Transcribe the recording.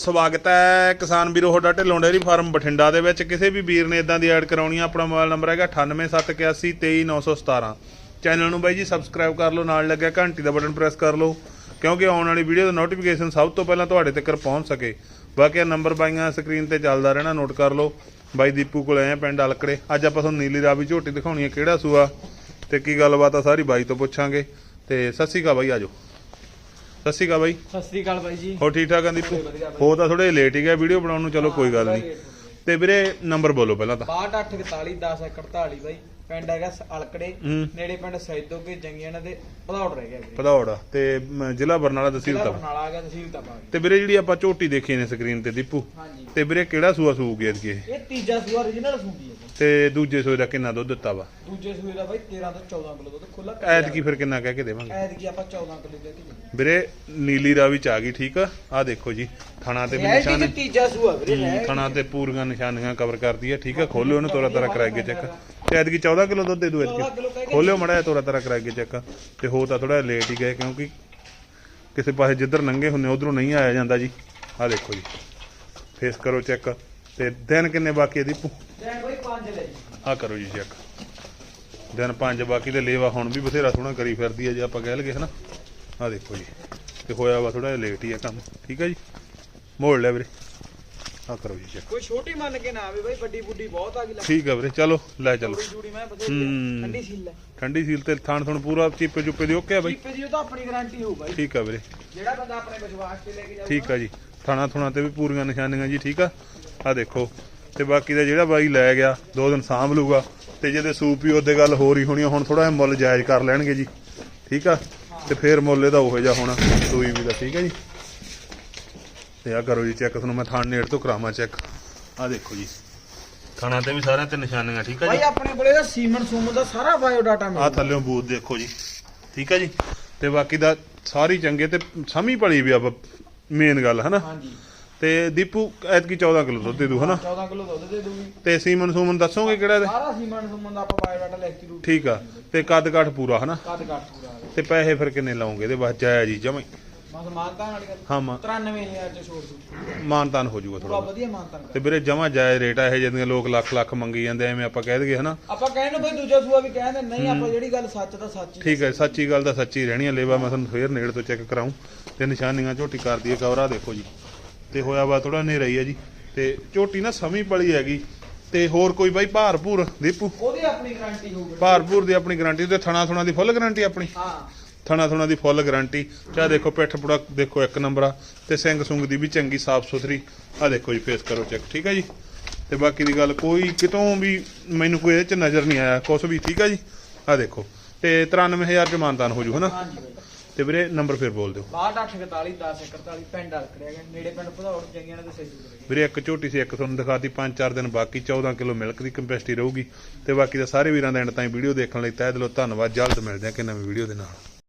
ਸਵਾਗਤ ਹੈ ਕਿਸਾਨ ਵੀਰੋ, ਤੁਹਾਡਾ ਢਿੱਲੋਂ ਡੇਅਰੀ ਫਾਰਮ ਬਠਿੰਡਾ ਦੇ ਵਿੱਚ। ਕਿਸੇ ਵੀ ਵੀਰ ਨੇ ਇਦਾਂ ਦੀ ਐਡ ਕਰਾਉਣੀ ਆ, ਆਪਣਾ ਮੋਬਾਈਲ ਨੰਬਰ ਹੈਗਾ 9871823917 ਚੈਨਲ ਨੂੰ ਬਾਈ ਜੀ ਸਬਸਕ੍ਰਾਈਬ ਕਰ ਲਓ, ਨਾਲ ਲੱਗਿਆ ਘੰਟੀ ਦਾ ਬਟਨ ਪ੍ਰੈਸ ਕਰ ਲਓ, ਕਿਉਂਕਿ ਆਉਣ ਵਾਲੀ ਵੀਡੀਓ ਦਾ ਨੋਟੀਫਿਕੇਸ਼ਨ ਸਭ ਤੋਂ ਪਹਿਲਾਂ ਤੁਹਾਡੇ ਤੱਕ ਪਹੁੰਚ ਸਕੇ। ਬਾਕੀ ਨੰਬਰ ਬਾਈਆਂ ਸਕਰੀਨ ਤੇ ਚੱਲਦਾ ਰਹਿਣਾ ਨੋਟ ਕਰ ਲਓ। ਬਾਈ ਦੀਪੂ ਕੋਲ ਆਏ ਆ ਪਿੰਡ ਅਲਕੜੇ। ਅੱਜ ਆਪਾਂ ਤੁਹਾਨੂੰ ਨੀਲੀ ਰਾਵੀ ਝੋਟੀ ਦਿਖਾਉਣੀ ਹੈ ਕਿਹੜਾ ਸੂਆ, ਤੇ ਕੀ ਗੱਲਬਾਤ ਆ ਸਾਰੀ ਬਾਈ ਤੋਂ ਪੁੱਛਾਂਗੇ। ਤੇ ਸਤਿ ਸ਼੍ਰੀ ਅਕਾਲ ਬਾਈ ਆਜੋ ਸਤਿ ਸ਼੍ਰੀ ਅਕਾਲ ਬਾਈ। ਸਤਿ ਸ੍ਰੀ ਅਕਾਲ ਬਾਈ ਜੀ। ਹੋ ਠੀਕ ਠਾਕ ਆ ਦੀਪੂ? ਹੋ ਤਾਂ ਥੋੜੇ ਲੇਟ ਹੀ ਗਿਆ ਵੀਡੀਓ ਬਣਾਉਣ ਨੂੰ ਚਲੋ ਕੋਈ ਗੱਲ ਨਹੀਂ। ਤੇ ਵੀਰੇ ਨੰਬਰ ਬੋਲੋ ਪਹਿਲਾਂ ਤਾਂ। 6241 1048 ਬਾਈ ਪਿੰਡ ਹੈਗਾ ਅਲਕੜੇ। ਨੇੜੇ ਪਿੰਡ ਸੈਦੋਕੇ ਜੰਗੀਆਂ ਦੇ ਭਦੌੜ ਰਹਿ ਗਿਆ ਵੀਰੇ। ਭਦੌੜ ਤੇ ਜ਼ਿਲ੍ਹਾ ਬਰਨਾਲਾ ਤਹਿਸੀਲ ਜ਼ਿਲ੍ਹਾ ਤਾਂ ਬਰਨਾਲਾ ਗਿਆ ਤਹਿਸੀਲ ਤਪਾ ਤੇ ਵੀਰੇ ਜਿਹੜੀ ਆਪਾਂ ਝੋਟੀ ਦੇਖੀ ਨੇ ਸਕਰੀਨ ਤੇ ਦੀਪੂ ਤੇ ਵੀਰੇ ਕਿਹੜਾ ਸੂਆ ਸੂਗੀ ਐਤਕੀ ਇਹ? ਇਹ ਤੀਜਾ ਸੂਆ origignal ਸੂਗੀ ਹੈ ਜੀ। ਤੇ ਦੂਜੇ ਸੂਏ ਦਾ ਕਿੰਨਾ ਦੁੱਧ ਦਿੱਤਾ ਵਾ? ਦੂਜੇ ਸੂਏ ਦਾ ਬਾਈ 13 ਤੋਂ 14 ਕਿਲੋ ਦੁੱਧ ਖੁੱਲਾ ਐਤਕੀ ਫਿਰ ਕਿੰਨਾ ਕਹਿ ਕੇ ਦੇਵਾਂਗੇ? ਐਤਕੀ ਆਪਾਂ 14 ਕਿਲੋ ਦੇ ਕੇ ਵੀਰੇ ਨੀਲੀ ਰਾਵੀ ਚ ਆ ਗਈ ਠੀਕ ਆ? ਆ ਦੇਖੋ ਜੀ ਥਣਾ ਤੇ ਵੀ ਨਿਸ਼ਾਨ ਤੀਜਾ ਸੂਆ ਵੀਰੇ ਥਣਾ ਤੇ ਪੂਰੀਆਂ ਨਿਸ਼ਾਨੀਆਂ ਕਵਰ ਕਰਦੀ ਹੈ ਠੀਕ ਆ? ਖੋਲਿਓ ਉਹਨੂੰ ਤੋਰਾ ਤਰਾ ਕਰਾ ਕੇ ਚੈੱਕ। ਤੇ ਐਤਕੀ 14 ਕਿਲੋ ਦੁੱਧ ਦੇ ਦੂ 14 ਕਿਲੋ ਐਤਕੀ ਖੋਲਿਓ ਮੜਾ ਤੋਰਾ ਤਰਾ ਕਰਾ ਕੇ ਚੈੱਕ। ਤੇ ਹੋ ਤਾਂ ਥੋੜਾ ਲੇਟ ਹੀ ਗਏ ਕਿਉਂਕਿ ਕਿਸੇ ਪਾਸੇ ਜਿੱਧਰ ਨੰਗੇ ਹੁੰਨੇ ਉਧਰੋਂ ਨਹੀਂ ਆਇਆ ਜਾਂਦਾ ਜੀ। ਆ ਦੇਖੋ ਜੀ। ਫੇਸ ਕਰੋ ਚੈੱਕ। ਤੇ ਦਿਨ ਕਿੰਨੇ ਬਾਕੀ ਹੈ ਦੀਪੂ? ਲੈ ਬਾਈ 5 ਲੈ ਜੀ। ਆ ਕਰੋ ਜੀ ਚੈੱਕ। ਦਿਨ ਪੰਜ ਬਾਕੀ ਤੇ ਲੇਵਾ ਹੁਣ ਵੀ ਬਥੇਰਾ ਸੋਹਣਾ ਕਰੀ ਫਿਰਦੀ ਹੈ ਜੇ ਆਪਾਂ ਕਹਿ ਲਈਏ ਹਨਾ? ਆ ਦੇਖੋ ਜੀ। ਤੇ ਹੋਇਆ ਵਾ ਥੋੜਾ ਲੇਟ ਹੀ ਆ ਕੰਮ। ਠੀਕ ਹੈ ਜੀ? ਮੋੜ ਲੈ ਵੀਰੇ। ਆ ਕਰੋ ਜੀ ਚੈੱਕ। ਕੋਈ ਛੋਟੀ ਮੰਨ ਕੇ ਨਾ ਆਵੇ ਬਾਈ ਵੱਡੀ ਬੁੱਢੀ ਬਹੁਤ ਆ ਗਈ ਲੱਗ ਠੀਕ ਆ ਵੀਰੇ ਚਲੋ ਲੈ ਚਲੋ। ਜੂੜੀ ਜੂੜੀ ਮੈਂ ਬਥੇਰੀ ਹੂੰ। ਆ। ਠੰਡੀ ਸੀਲ ਲੈ ਠੰਡੀ ਸੀਲ ਤੇ ਥਾਣ ਥਣ ਪੂਰਾ ਚੀਪੇ ਚੁੱਪੇ ਦੀ ਓਕੇ ਆ ਬਾਈ? ਚੀਪੇ ਦੀ ਉਹ ਤਾਂ ਆਪਣੀ ਗਾਰੰਟੀ ਹੋਊ ਬਾਈ। ਠੀਕ ਆ ਵੀਰੇ। ਜਿਹੜਾ ਬੰਦਾ ਆਪਣੇ ਵਿਸ਼ਵਾਸ ਤੇ ਲੈ ਕੇ ਜਾਊਗਾ। ਠੀਕ ਆ ਜੀ। ਥਾਣਾ ਥੁਣਾ ਤੇ ਵੀ ਪੂਰੀਆਂ ਨਿਸ਼ਾਨੀਆਂ ਜੀ ਠੀਕ ਆ? ਆ ਦੇਖੋ। ਤੇ ਬਾਕੀ ਦਾ ਜਿਹੜਾ ਬਾਈ ਲੈ ਗਿਆ ਦੋ ਦਿਨ ਸਾਂਭ ਲੂਗਾ। ਤੇ ਜਿਹਦੇ ਸੂਪ ਹੀ ਉਹਦੇ ਗੱਲ ਹੋਰ ਹੀ ਹੋਣੀ ਆ, ਹੁਣ ਥੋੜਾ ਜਿਹਾ ਮੁੱਲ ਜਾਇਜ਼ ਕਰ ਲੈਣਗੇ ਜੀ। ਠੀਕ ਆ? ਤੇ ਫੇਰ ਮੁੱਲ ਇਹਦਾ ਉਹੋ ਜਿਹਾ ਹੋਣਾ ਸੂਈ ਵੀ ਦਾ ਠੀਕ ਆ ਜੀ? ਤੇ ਆ ਕਰੋ ਜੀ ਚੈੱਕ ਤੁਹਾਨੂੰ ਮੈਂ ਥਾਣ ਨੇੜ ਤੋਂ ਕਰਾਵਾਂ ਚੈੱਕ। ਆ ਦੇਖੋ ਜੀ। ਥਾਣਾ ਤੇ ਵੀ ਸਾਰਿਆਂ ਤੇ ਨਿਸ਼ਾਨੀਆਂ ਠੀਕ ਆ ਭਾਈ ਜੀ ਆਪਣੇ ਕੋਲੇ ਦਾ ਸੀਮਨ ਸੂਮਨ ਦਾ ਸਾਰਾ ਬਾਇਓ ਡਾਟਾ ਆ ਮਿਲਦਾ ਥੱਲੇੋਂ ਬੂਥ ਦੇਖੋ ਜੀ। ਠੀਕ ਆ ਜੀ? ਤੇ ਬਾਕੀ ਦਾ ਸਾਰੀ ਚੰਗੇ ਤੇ ਸਮੀ ਪੜੀ ਵੀ ਆ ਮੇਨ ਗੱਲ ਹਨਾ? ਹਾਂਜੀ। ਤੇ ਦੀਪੂ ਐਤਕੀ 14 ਕਿਲੋ ਦੁੱਧ ਦੇ ਦੂ ਹਨਾ? 14 ਕਿਲੋ ਦੁੱਧ ਦੇ ਦੂਗੀ। ਤੇ ਸੀਮਨ ਸੂਮਨ ਦੱਸੋਗੇ ਕਿਹੜਾ ਇਹਦੇ? ਸਾਰਾ ਸੀਮਨ ਸੂਮਨ ਦਾ ਆਪਾਂ ਬਾਇਓ ਡਾਟਾ ਲਿਖ ਕੇ ਰੂ ਠੀਕ ਆ ਤੇ ਕੱਦ ਕਾਠ ਪੂਰਾ ਹਨਾ? ਕੱਦ ਕੱਟ ਪੂਰਾ। ਤੇ ਪੈਸੇ ਫਿਰ ਕਿੰਨੇ ਲਾਉਂਗੇ? ਇਹਦੇ ਬਾਅਦ ਜਾਇਆ ਜੀ ਜਮਾ ਬਸ ਮਾਨਤਾਨ ਵਾਲੀ ਗੱਲ ਹਾਂ ਮਾਂ 93000 ਚ ਛੋੜ ਦੂ ਮਾਨਤਾਨ ਹੋ ਪੂਰਾ ਥੋੜਾ ਵਧੀਆ ਮਾਨਤਾਨ। ਤੇ ਵੀਰੇ ਜਮਾ ਜਾਇਜ਼ ਰੇਟ ਆ ਇਹ ਜਿਹਦੀਆਂ ਲੋਕ ਲੱਖ ਲੱਖ ਮੰਗੀ ਜਾਂਦੇ ਐਵੇਂ ਆਪਾਂ ਕਹਿ ਦਈਏ ਹਨਾ? ਆਪਾਂ ਕਹਿੰਦੇ ਬਈ ਦੂਜਾ ਸੂਆ ਵੀ ਕਹਿੰਦੇ ਨਹੀਂ ਆਪਾਂ ਜਿਹੜੀ ਗੱਲ ਸੱਚ ਦਾ ਸੱਚ ਹੀ ਠੀਕ ਹੈ ਸੱਚੀ ਗੱਲ ਤਾਂ ਸੱਚੀ ਰਹਿਣੀ ਆ ਲੇਵਾ ਮੈਂ ਤੁਹਾਨੂੰ ਫੇਰ ਨੇੜ ਤੋਂ ਚੈੱਕ ਕਰਾਉਂ ਤੇ ਨਿਸ਼ਾਨੀਆਂ ਝੋਟੀ ਕਰਦੀ ਹੈ ਕਵਰਾ ਦੇਖੋ ਜੀ। ਤੇ ਹੋਇਆ ਵਾ ਥੋੜਾ ਹਨੇਰਾ ਹੀ ਆ ਜੀ। ਤੇ ਝੋਟੀ ਨਾ ਸਮੀ ਪਲੀ ਹੈਗੀ। ਤੇ ਹੋਰ ਕੋਈ ਬਾਈ ਭਾਰਪੂਰ ਦੀਪੂ? ਉਹਦੀ ਆਪਣੀ ਗਾਰੰਟੀ ਹੋਊਗੀ। ਭਾਰਪੂਰ ਦੀ ਆਪਣੀ ਗਾਰੰਟੀ ਤੇ ਥਣਾ ਥੁਣਾ ਦੀ ਫੁੱਲ ਗਾਰੰਟੀ ਆਪਣੀ? ਹਾਂ। ਥਣਾ ਥੁਣਾ ਦੀ ਫੁੱਲ ਗਾਰੰਟੀ ਚਾਹ ਦੇਖੋ ਪਿੱਠ ਪੁੜਾ ਦੇਖੋ ਇੱਕ ਨੰਬਰ ਆ। ਤੇ ਸਿੰਘ ਸੁੰਗ ਦੀ ਵੀ ਚੰਗੀ ਸਾਫ਼ ਸੁਥਰੀ। ਆ ਦੇਖੋ ਜੀ ਫੇਸ ਕਰੋ ਚੈੱਕ ਠੀਕ ਹੈ ਜੀ? ਤੇ ਬਾਕੀ ਦੀ ਗੱਲ ਕੋਈ ਕਿਤੋਂ ਵੀ ਮੈਨੂੰ ਕੋਈ ਇਹਦੇ ਚ ਨਜ਼ਰ ਨਹੀਂ ਆਇਆ ਕੁਛ ਵੀ ਠੀਕ ਹੈ ਜੀ? ਆ ਦੇਖੋ। ਤੇ 93000 ਚ ਮਾਨਦਾਨ ਹੋ ਜੂ ਹਨਾ? ਤੇ ਵੀਰੇ ਨੰਬਰ ਫੇਰ ਬੋਲ ਦਿਓ। 6241 1041 ਪਿੰਡ ਅਲਕੜਿਆ ਗਿਆ ਨੇੜੇ ਪਿੰਡ ਭਦੌੜ ਜੰਗੀਆਂ ਦੇ ਸਹੀ ਦੂਰ ਵੀਰੇ ਇੱਕ ਝੋਟੀ ਸੀ ਇੱਕ ਤੁਹਾਨੂੰ ਦਿਖਾਤੀ 5-4 ਦਿਨ ਬਾਕੀ 14 ਕਿਲੋ ਮਿਲਕ ਦੀ ਕੰਪੈਸਿਟੀ ਰਹੂਗੀ। ਤੇ ਬਾਕੀ ਦਾ ਸਾਰੇ ਵੀਰਾਂ ਦਾ ਐਂਡ ਤਾਈਂ ਵੀਡੀਓ ਦੇਖਣ ਲਈ ਤਹਿ ਦਿਲੋਂ ਧੰਨਵਾਦ ਜਲਦ ਮਿਲਦੇ ਹਾਂ ਕਿ ਨਵੀਂ ਵੀਡੀਓ ਦੇ ਨਾਲ।